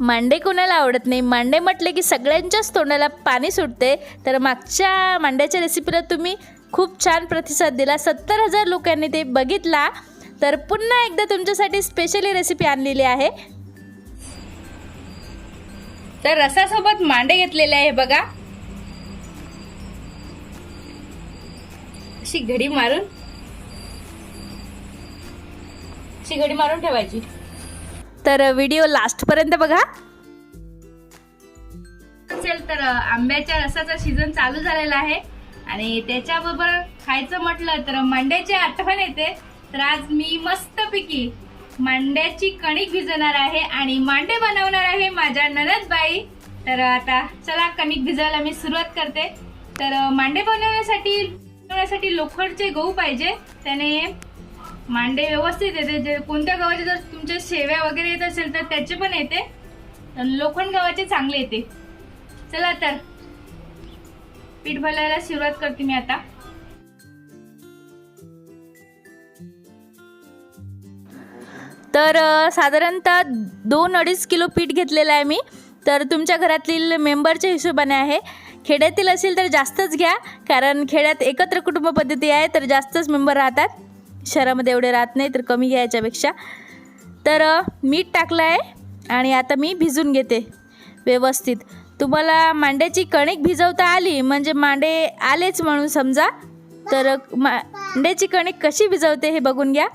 मांडे कोणाला आवडत नाही? मांडे म्हटले की सगळ्यांच्याच तोंडाला पाणी सुटते. तर मागच्या मांड्याच्या रेसिपीला तुम्ही खूप छान प्रतिसाद दिला. सत्तर हजार लोकांनी ते बघितला. तर पुन्हा एकदा तुमच्यासाठी स्पेशली रेसिपी आणलेली आहे. तर रसासोबत मांडे घेतलेले आहे बघा. अशी घडी मारून अशी घडी मारून ठेवायची. तर व्हिडिओ लास्टपर्यंत बघा. असेल तर आंब्याच्या रसाचा सीझन चालू झालेला आहे. आणि त्याच्याबरोबर खायचं म्हटलं तर मांड्याची आठवण येते. तर आज मी मस्तपैकी मांड्याची कणिक भिजवणार आहे आणि मांडे बनवणार आहे माझ्या ननदबाई. तर आता चला कणिक भिजवायला मी सुरुवात करते. तर मांडे बनवण्यासाठी बनवण्यासाठी लोखंडचे गहू पाहिजे. त्याने मांडे व्यवस्थित येते. जे कोणत्या गव्हाचे जर तुमच्या शेव्या वगैरे येत असेल तर त्याचे पण येते. लोखंड गव्हाचे चांगले येते. चला तर. पीठ भरायला सुरुवात करते मी आता. तर साधारणतः दोन अडीच किलो पीठ घेतलेलं आहे मी. तर तुमच्या घरातील मेंबरच्या हिशोबाने आहे. खेड्यातील असेल तर जास्तच घ्या. कारण खेड्यात एकत्र कुटुंब पद्धती आहे तर जास्तच मेंबर राहतात. शहरामध्ये एवढे राहत नाही तर कमी घ्यायच्यापेक्षा तर मीठ टाकलं आहे आणि आता मी भिजून घेते व्यवस्थित. तुम्हाला मांड्याची कणिक भिजवता आली म्हणजे मांडे आलेच म्हणून समजा. तर मांड्याची कणिक कशी भिजवते हे बघून घ्या.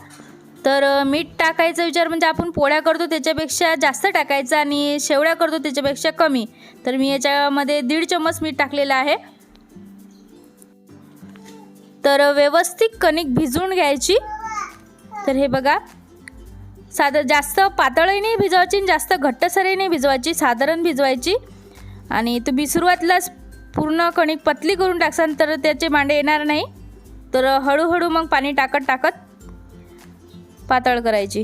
तर मीठ टाकायचा विचार म्हणजे आपण पोळ्या करतो त्याच्यापेक्षा जास्त टाकायचं आणि शेवड्या करतो त्याच्यापेक्षा कमी. तर मी याच्यामध्ये दीड चम्मच मीठ टाकलेलं आहे. तर व्यवस्थित कणिक भिजवून घ्यायची. तर हे बघा साधं जास्त पातळही नाही भिजवायची आणि जास्त घट्टसरही नाही भिजवायची साधारण भिजवायची. आणि तुम्ही सुरुवातीलाच पूर्ण कणिक पतली करून टाकसान तर त्याचे मांडे येणार नाही. तर हळूहळू मग पाणी टाकत टाकत पातळ करायची.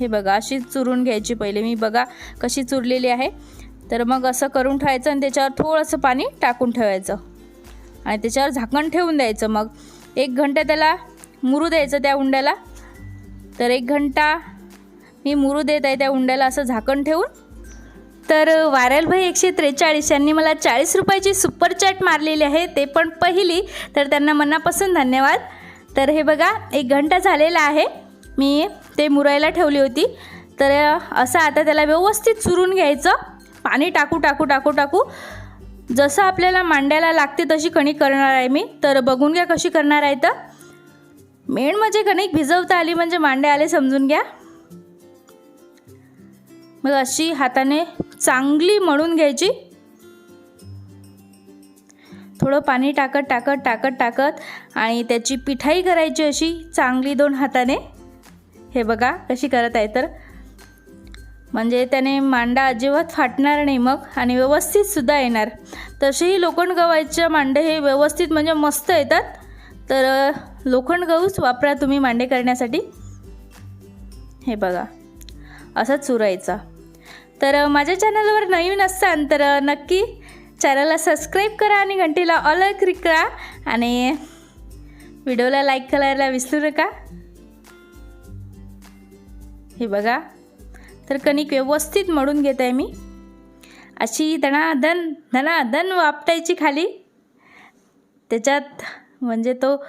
हे बघा अशी चुरून घ्यायची पहिले. मी बघा कशी चुरलेली आहे. तर मग असं करून ठेवायचं आणि त्याच्यावर थोडंसं पाणी टाकून ठेवायचं. आणि त्याच्यावर झाकण ठेवून द्यायचं मग. एक घंटा त्याला मुरू द्यायचं त्या उंड्याला. तर एक घंटा मी मुरू देत आहे त्या उंड्याला असं झाकण ठेवून. तर वायरल भाई एकशे त्रेचाळीस यांनी मला चाळीस रुपयाची सुपर चॅट मारलेली आहे ते पण पहिली. तर त्यांना मनापासून धन्यवाद. तर हे बघा एक घंटा झालेला आहे. मी ते मुरायला ठेवली होती. तर असं आता त्याला व्यवस्थित चुरून घ्यायचं. पाणी टाकू टाकू टाकू टाकू. जसं आपल्याला मांड्याला लागते तशी कणिक करणार आहे मी. तर बघून घ्या कशी करणार आहे तर. मेन म्हणजे कणिक भिजवता आली म्हणजे मांडे आले समजून घ्या. मग अशी हाताने चांगली मळून घ्यायची. थोडं पाणी टाकत टाकत टाकत टाकत आणि त्याची पिठाई करायची अशी चांगली दोन हाताने. हे बघा कशी करत आहे तर. म्हणजे त्याने मांडा अजिबात फाटणार नाही मग आणि व्यवस्थितसुद्धा येणार. तसेही लोखंड गव्हाच्या मांडे हे व्यवस्थित म्हणजे मस्त येतात. तर लोखंड गहूच वापरा तुम्ही मांडे करण्यासाठी. हे बघा असा चुरायचा. तर माझ्या चॅनलवर नवीन असताल तर नक्की चॅनलला सबस्क्राईब करा आणि घंटीला ऑल क्लिक करा. आणि व्हिडिओला लाईक करायला विसरू नका. हे बघा तर कणिक व्यवस्थित मळून घेत आहे मी. अशी धनाधन धनाधन वापटायची खाली. त्याच्यात म्हणजे तो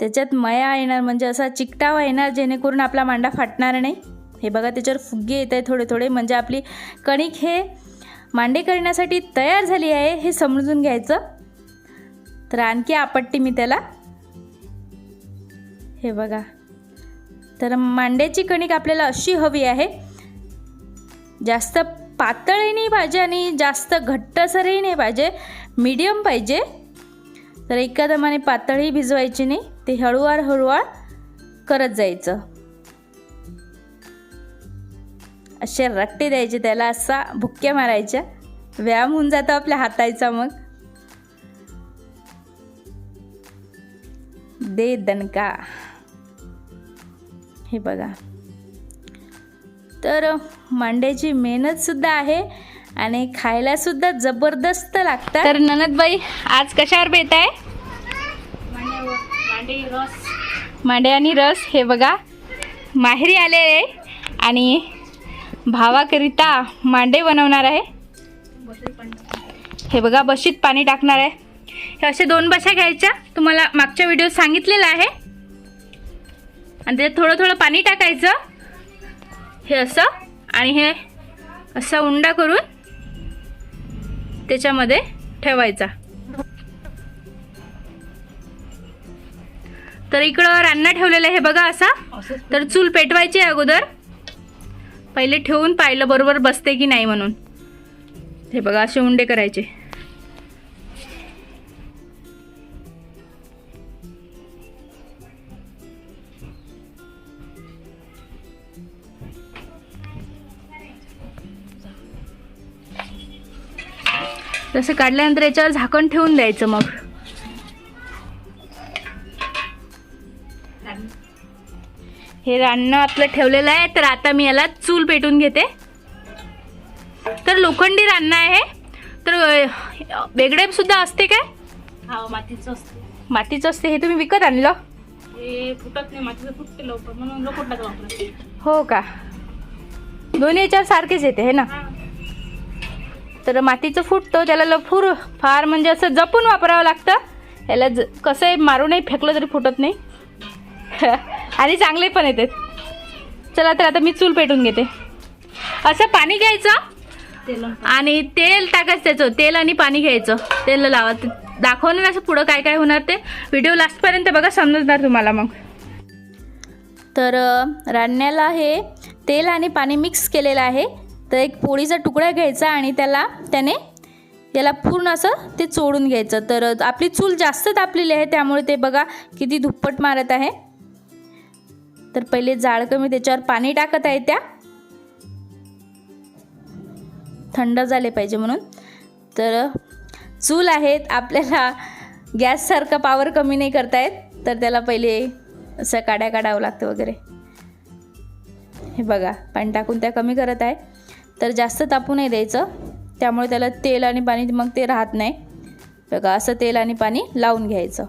त्याच्यात मया येणार म्हणजे असा चिकटावा येणार जेणेकरून आपला मांडा फाटणार नाही. हे बघा त्याच्यावर फुगे येत आहे थोडे थोडे म्हणजे आपली कणिक हे मांडे करण्यासाठी तयार झाली आहे हे समजून घ्यायचं. तर आणखी आपटते मी त्याला. हे बघा. तर मांड्याची कणिक आपल्याला अशी हवी आहे. जास्त पातळही नाही पाहिजे आणि जास्त घट्टसरही नाही पाहिजे. मीडियम पाहिजे. तर एकादमाने पातळही भिजवायची नाही. ते हळूवार हळूवार करत जायचं. असे रट्टे द्यायचे त्याला असा भुक्क्या मारायच्या. व्यायाम होऊन जातो आपल्या हातायचा मग. दे दणका. हे बघा. तर मांड्याची मेहनतसुद्धा आहे आणि खायलासुद्धा जबरदस्त लागतात. तर ननदबाई आज कशावर बेत आहे? मांडे आणि रस. हे बघा माहेरी आलेले आहे आणि भावाकरिता मांडे बनवणार आहे. हे बघा बशीत पाणी टाकणार आहे. हे असे दोन बशा घ्यायच्या. तुम्हाला मागच्या व्हिडिओ सांगितलेलं आहे. आणि त्याच्यात थोडं थोडं पाणी टाकायचं. हे असं आणि हे असा उंडा करून त्याच्यामध्ये ठेवायचा. तर इकडं रान्ना ठेवलेलं आहे हे बघा असा. तर चूल पेटवायची आहे अगोदर. पहिले ठेवून पाहिलं बरोबर बसते की नाही म्हणून. हे बघा असे उंडे करायचे. तसं काढल्यानंतर याच्यावर झाकण ठेवून द्यायचं मग. हे रान्न आपलं ठेवलेलं आहे तर आता मी याला चूल पेटून घेते. तर लोखंडी रान्न आहे. तर वेगळे सुद्धा असते काय? हा मातीचं असते. मातीचं असते हे तुम्ही विकत आणलं? फुटत नाही मातीचं फुटते लवकर म्हणून लोखंडाचं वापरते हो का? दोन्ही याच्यावर सारखेच येते हे ना? तर मातीचं फुटतो त्याला लफूर फार म्हणजे असं जपून वापरावं लागतं. याला ज कसं मारू मारूनही फेकलं तरी फुटत नाही. आणि चांगले पण येते. चला तर आता मी चूल पेटून घेते. असं पाणी घ्यायचं आणि तेल टाकायचं त्याचं. तेल आणि पाणी घ्यायचं. तेल लावा. दाखवणार असं पुढं काय काय होणार ते. व्हिडिओ लास्टपर्यंत बघा समजणार तुम्हाला मग. तर अ, हे तेल आणि पाणी मिक्स केलेलं आहे. तर एक पोळीचा तुकडा घ्यायचा आणि त्याला त्याने याला पूर्ण असं ते चोडून घ्यायचं. तर आपली चूल जास्त तापलेली आहे त्यामुळे ते बघा किती धुप्पट मारत आहे. तर पहिले जाळ कमी त्याच्यावर पाणी टाकत आहे त्या. थंड झाले पाहिजे म्हणून. तर चूल आहेत आपल्याला गॅससारखा पावर कमी नाही करतायत. तर त्याला पहिले असं काड्या काढावं लागतं वगैरे. हे बघा पाणी टाकून त्या कमी करत आहे. तर जास्त तापू नाही द्यायचं. त्यामुळे त्याला तेल आणि पाणी मग ते राहत नाही. बघा असं तेल आणि पाणी लावून घ्यायचं.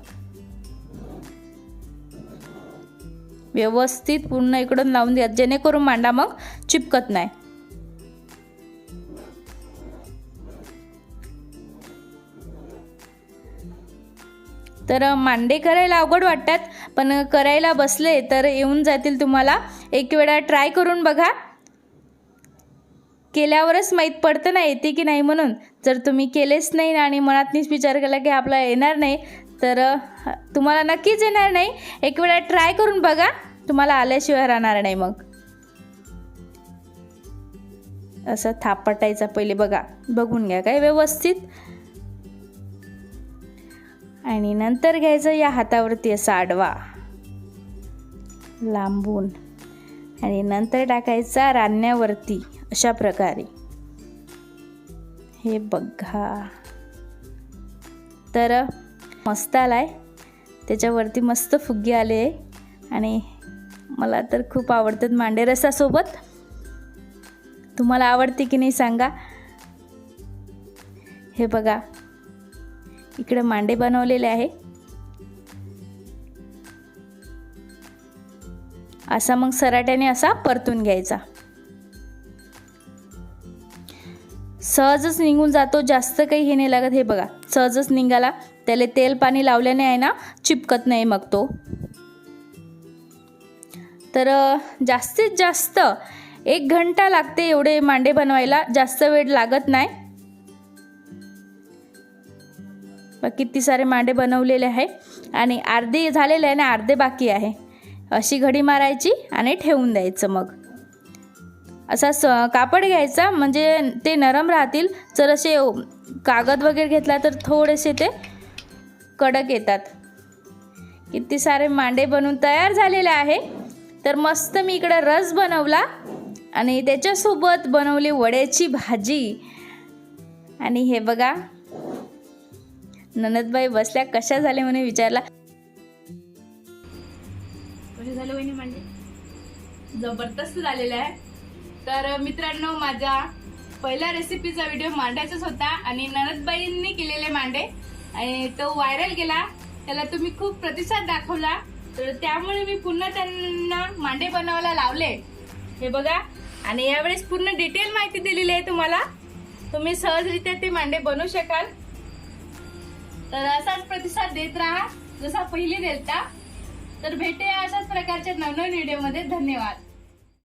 व्यवस्थित पूर्ण इकडून लावून द्या जेणेकरून मांडा मग चिपकत नाही. तर मांडे करायला अवघड वाटतात पण करायला बसले तर येऊन जातील तुम्हाला. एक वेळा ट्राय करून बघा. केल्यावरच माहीत पडतं ना येते की नाही म्हणून. जर तुम्ही केलेच नाही आणि मनातनीच विचार केला की आपला येणार नाही तर तुम्हाला नक्कीच येणार नाही. एक वेळा ट्राय करून बघा तुम्हाला आल्याशिवाय राहणार नाही मग. असं थापटायचा पहिले बघा बघून घ्या काय व्यवस्थित. आणि नंतर घ्यायचं या हातावरती असा आडवा. लांबून. आणि नंतर टाकायचा रान्यावरती. अशा प्रकारे. हे बघा. तर मस्त आलाय. त्याच्यावरती मस्त फुगे आले आणि मला तर खूप आवडतात मांडे रसासोबत तुम्हाला आवडते की नाही सांगा. हे बघा. इकडे मांडे बनवलेले आहे. असा मग सराट्याने असा परतून घ्यायचा. सहजच निघून जातो जास्त काही हे नाही लागत. हे बघा सहजच निघाला. त्याला तेल पाणी लावल्याने आहे ना चिपकत नाही मग तो. तर जास्तीत जास्त एक घंटा लागते एवढे मांडे बनवायला. जास्त वेळ लागत नाही. किती सारे मांडे बनवलेले आहे. आणि अर्धे झालेले आहे ना अर्धे बाकी आहे. अशी घडी मारायची आणि ठेवून द्यायचं मग. असा स कापड घ्यायचा म्हणजे ते नरम राहतील. जर असे कागद वगैरे घेतला तर थोडेसे ते कडक येतात. किती सारे मांडे बनवून तयार झालेले आहे. तर मस्त मी इकडे रस बनवला आणि त्याच्यासोबत बनवली वड्याची भाजी. आणि हे बघा ननदबाई बसल्या कशा झाले म्हणे विचारला. कसे झाले मांडे? जबरदस्त झालेलं आहे. तर मित्रांनो माझ्या पहिल्या रेसिपीचा व्हिडिओ मांडायचाच होता आणि ननदबाईंनी केलेले मांडे. आणि तो व्हायरल गेला. त्याला तुम्ही खूप प्रतिसाद दाखवला. तर त्यामुळे मी पुन्हा त्यांना मांडे बनवायला लावले. हे बघा. आणि यावेळेस पूर्ण डिटेल माहिती दिलेली आहे तुम्हाला. तुम्ही सहजरित्या ते मांडे बनवू शकाल. तर असाच प्रतिसाद देत राहा. जसा पहिले देता तर भेटे अशाच प्रकारच्या नवनवीन व्हिडिओमध्ये धन्यवाद.